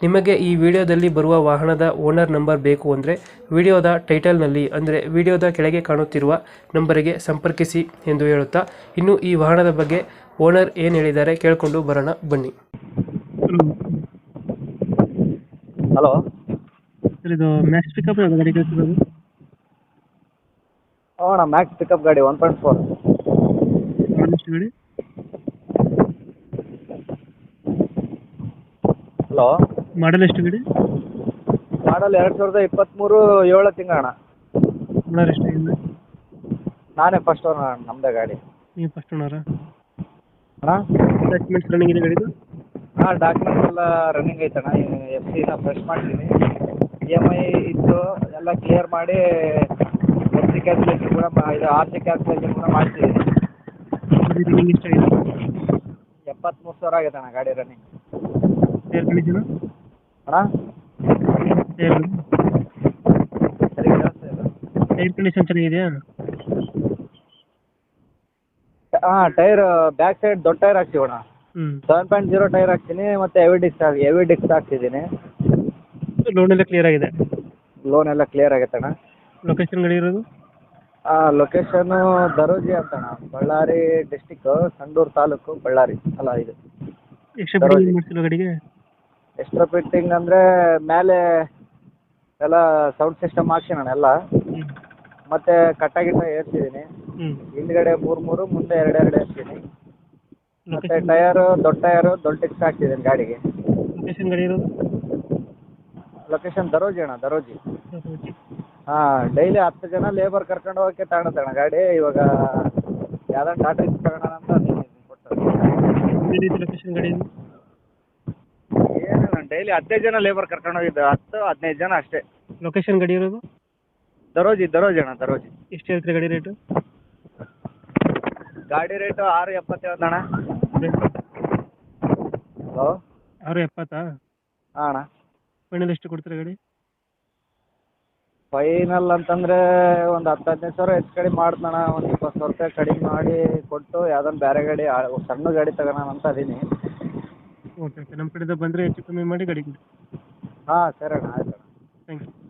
ನಿಮಗೆ ಈ ವಿಡಿಯೋದಲ್ಲಿ ಬರುವ ವಾಹನದ ಓನರ್ ನಂಬರ್ ಬೇಕು ಅಂದರೆ ವಿಡಿಯೋದ ಟೈಟಲ್ನಲ್ಲಿ ಅಂದರೆ ವಿಡಿಯೋದ ಕೆಳಗೆ ಕಾಣುತ್ತಿರುವ ನಂಬರಿಗೆ ಸಂಪರ್ಕಿಸಿ ಎಂದು ಹೇಳುತ್ತಾ ಇನ್ನು ಈ ವಾಹನದ ಬಗ್ಗೆ ಓನರ್ ಏನು ಹೇಳಿದ್ದಾರೆ ಕೇಳಿಕೊಂಡು ಬರೋಣ ಬನ್ನಿ. ಹಲೋ. ಇದು ಮ್ಯಾಕ್ಸ್ ಪಿಕಪ್ ಗಾಡಿ ಕಳಿಸಿರೋದು ಹ್ಞೂ ಅಣ್ಣ ಮ್ಯಾಕ್ಸ್ ಪಿಕಪ್ ಗಾಡಿ ಒನ್ ಪಾಯಿಂಟ್ ಫೋರ್ ಗಾಡಿ? ಹಲೋ. ಮಾಡಲ್ ಎಷ್ಟು ಗಾಡಿ? ಮಾಡಲ್ ಎರಡು ಸಾವಿರದ ಇಪ್ಪತ್ತ್ಮೂರು ಏಳು ತಿಂಗಳ ಅಣ್ಣ. ಓನರ್ ಎಷ್ಟು ಇಲ್ಲ ನಾನೇ ಫಸ್ಟ್ ಓನರ್ ನಮ್ದೇ ನಮ್ಮದೇ ಗಾಡಿ. ನೀವು ಫಸ್ಟ್ ಓನರ ಅಣ್ಣ? ಡಾಕ್ಯುಮೆಂಟ್ಸ್ ರನ್ನಿಂಗ್ ಇದೆ ಗಾಡಿದು? ಹಾಂ ಡಾಕ್ಯುಮೆಂಟ್ಸ್ ಎಲ್ಲ ರನ್ನಿಂಗ್ ಐತಣ್ಣ ಎಫ್ ಸಿನ ಫ್ರೆಶ್ ಮಾಡ್ತೀನಿ. ಇ ಎಂ ಐ ಇತ್ತು ಎಲ್ಲ ಕ್ಲಿಯರ್ ಮಾಡಿ ಎಫ್ ಸಿ ಕ್ಯಾನ್ಸಲೇಷನ್ ಕೂಡ ಮಾ ಇದು ಆರ್ ಸಿ ಕ್ಯಾನ್ಸಲೇಷನ್ ಕೂಡ ಮಾಡ್ತಿದ್ದೀನಿ ರನ್ನಿಂಗ್ ಎಷ್ಟಾಗಿದೆ? ಎಪ್ಪತ್ತ್ಮೂರು ಸಾವಿರ ಆಗೈತೆ ಅಣ್ಣ ಗಾಡಿ ರನ್ನಿಂಗ್ ಏರ್ ಕಂಡೀಷನು ಅಣ್ಣ? ಸರಿ ಇಲ್ಲ ಏರ್ ಕಂಡೀಷನ್ ಚೆನ್ನಾಗಿದೆಯಾ? ಹಾಂ ಟೈರ್ ಬ್ಯಾಕ್ ಸೈಡ್ ದೊಡ್ಡ ಟೈರ್ ಹಾಕ್ತೀವಣ್ಣ ಹ್ಞೂ ಸೆವೆನ್ ಪಾಯಿಂಟ್ ಜೀರೋ ಟೈರ್ ಹಾಕ್ತೀನಿ ಮತ್ತೆ ಹೆವಿ ಡಿಸ್ಕ್ ಹಾಕಿ ಹೆವಿ ಡಿಸ್ಕ್ ಹಾಕ್ತಿದ್ದೀನಿ ಲೋನ್ ಎಲ್ಲ ಕ್ಲಿಯರ್ ಆಗಿದೆ? ಲೋನ್ ಎಲ್ಲ ಕ್ಲಿಯರ್ ಆಗೈತೆ ಅಣ್ಣ. ಲೊಕೇಶನ್ ಗಾಡಿ ಇರೋದು? ಲೊಕೇಶನ್ ದರೋಜಿ ಅಂತಣ್ಣ ಬಳ್ಳಾರಿ ಡಿಸ್ಟಿಕ್ ಸಂಡೂರು ತಾಲೂಕು ಬಳ್ಳಾರಿ. ಅಲ್ಲ ಇದು. ಮಾಡ್ತಿರೋ ಗಾಡಿಗೆ? ಎಕ್ಸ್ಟ್ರಾ ಫಿಟ್ಟಿಂಗ್ ಅಂದ್ರೆ ಮೇಲೆ ಎಲ್ಲ ಸೌಂಡ್ ಸಿಸ್ಟಮ್ ಹಾಕ್ಸಿನಣ್ಣ ಎಲ್ಲ. ಮತ್ತೆ ಕಟ್ಟ ಗಿಟ್ಟ ಏರ್ಸಿದ್ದೀನಿ ಹ್ಞೂ ಹಿಂದ್ಗಡೆ ಮೂರ್ ಮೂರು ಮುಂದೆ ಎರಡು ಎರಡು ಏರ್ಸಿದ್ದೀನಿ ಮತ್ತು ಟಯರು ದೊಡ್ಡ ಟಯರು ದೊಡ್ಡ ಟಿಕ್ಸ್ ಹಾಕ್ತಿದ್ದೀನಿ ಗಾಡಿಗೆ. ಲೊಕೇಶನ್ ಗಾಡಿ ಇರೋದು? ಲೊಕೇಶನ್ ದರೋಜಿ ಅಣ್ಣ ದರೋಜಿ. ಹಾಂ ಡೈಲಿ ಹತ್ತು ಜನ ಲೇಬರ್ ಕರ್ಕೊಂಡು ಹೋಗಕ್ಕೆ ತಗೊಂಡ್ ಗಾಡಿ. ಇವಾಗ ಯಾವ್ದಾರು ಟಾಟಾ ಇಸ್ ಅಂತ ಕೊಟ್ಟು ಲೊಕೇಶನ್ ಗಾಡಿ ಡೈಲಿ ಹದಿನೈದು ಜನ ಲೇಬರ್ ಕರ್ಕೊಂಡು ಹೋಗಿದ್ದು ಹತ್ತು ಹದಿನೈದು ಜನ ಅಷ್ಟೇ. ಲೊಕೇಶನ್ ಗಡಿ ಇರೋದು? ದರೋಜಿ ದರೋಜಿ ಅಣ್ಣ ದರೋಜಿ. ಎಷ್ಟು ಹೇಳ್ತೀರಿ ಗಾಡಿ ರೇಟು ಗಾಡಿ ರೇಟು ಆರು ಎಪ್ಪತ್ತೇಳು ಅಣ್ಣ. ಹಲೋ? ಆರು ಎಪ್ಪತ್ತಾ? ಹಾಂ ಅಣ್ಣ. ಫೈನಲ್ ಎಷ್ಟು ಕೊಡ್ತೀರಾ ಗಾಡಿ? ಫೈನಲ್ ಅಂತಂದರೆ ಒಂದು ಹತ್ತು ಹದಿನೈದು ಸಾವಿರ ಹೆಚ್ಚು ಕಡಿಮೆ ಮಾಡ್ತಣ್ಣ ಒಂದು ಇಪ್ಪತ್ತು ಸಾವಿರ ರೂಪಾಯಿ ಕಡಿಮೆ ಮಾಡಿ ಕೊಟ್ಟು ಯಾವ್ದೊಂದು ಬೇರೆ ಗಾಡಿ ಆ- ಸಣ್ಣ ಗಾಡಿ ತಗೋಣ ಅಂತ ಅದೀನಿ. Okay okay. ನಮ್ಮ ಕಡೆಯಿಂದ ಬಂದರೆ ಹೆಚ್ಚು ಕಮ್ಮಿ ಮಾಡಿ ಗಾಡಿ ಕೊಡಿ. ಹಾಂ ಸರಿ ಅಣ್ಣ ಆಯ್ತು ಅಣ್ಣ. Thank you